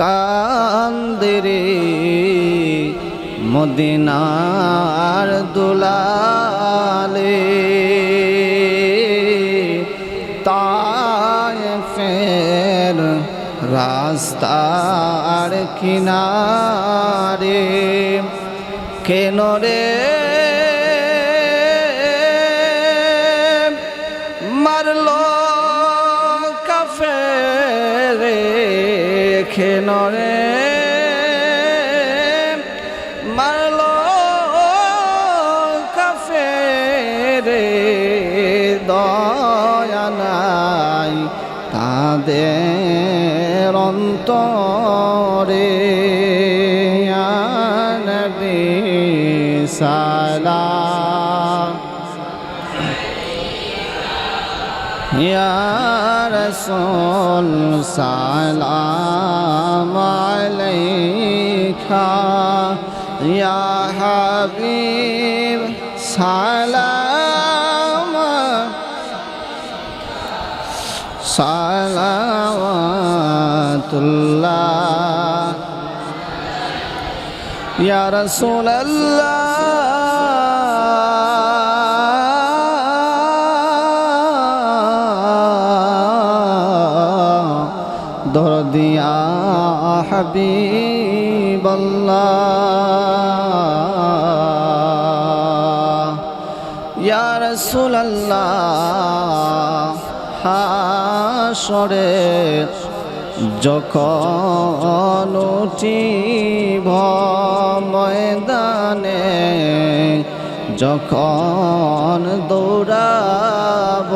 কান্দরে মদিনার দুলালে তায় ফের রাস্তার কিনারে। কেন রে তাদের অন্তরে সালা রসোল সালাম আলাইকা। ইয়া হাবিব সালাম রহমতুল্লাহ। ইয়া রাসূলুল্লাহ। দরদিয়া হাবিবাল্লাহ। ইয়া রাসূলুল্লাহ। হাসরে যখন উঠিব ময়দানে যখন দৌড়াব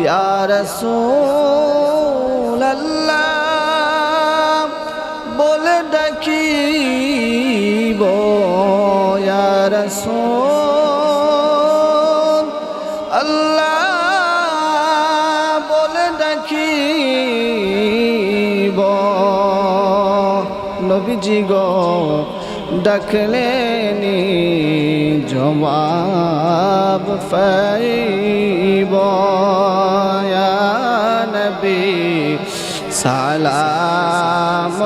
ইয়া রাসূলুল্লাহ বলে ডাকিব ইয়া রাসূল নবীজি গো ডাকলেনি জবাব ফাইব। নবী সালাম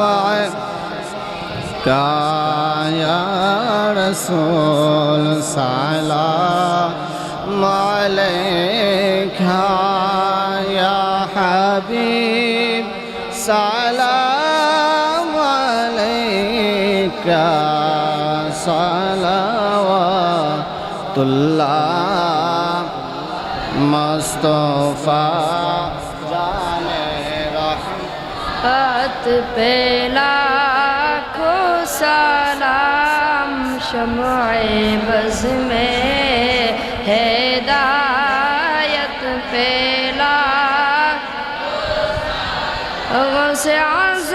ইয়া রাসূল সালাম আলাইকা। صلوات اللہ مصطفیٰ جان رحمت پہ لاکھو سلام شمع بز میں ہدایت پہ لاکھو سلام غصہ سے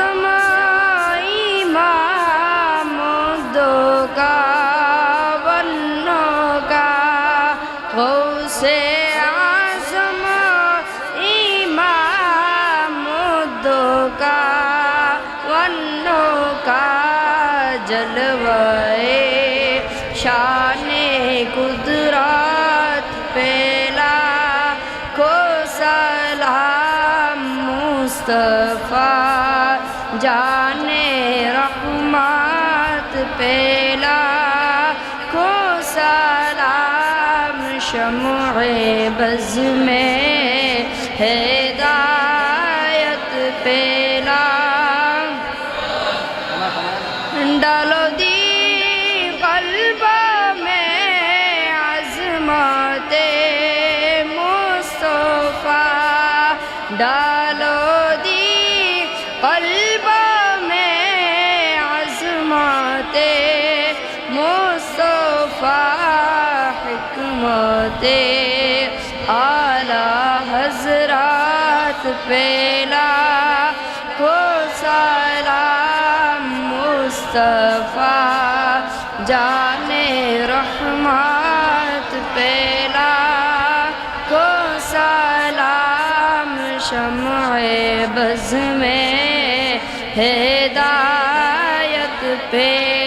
غوث اعظم امام دو کا ونوں کا جلوے شان قدرات پیلا کو سلام مصطفیٰ جان رحمات پہ शमुए बज में ہاتھ پیلا کو سلام مصطفیٰ، جانِ رحمت پیلا کو سلام شمع بز میں ہدایت پیلا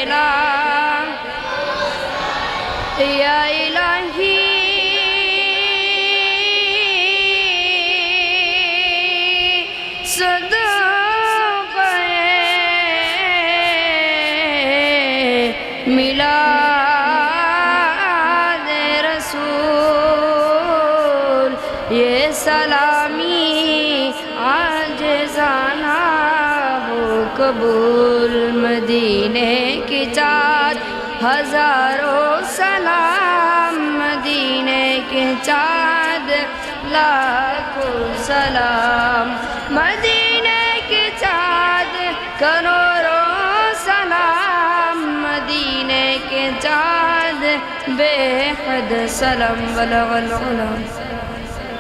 ملا رسول، یہ سلامی آج ہو قبول مدینے کی چار ہزاروں سلام، مدینے کی چاد کو سلام مدینہ کے چاد کروڑوں سلام۔ مدینہ کے چاد بے حد سلام۔ بلغ العلم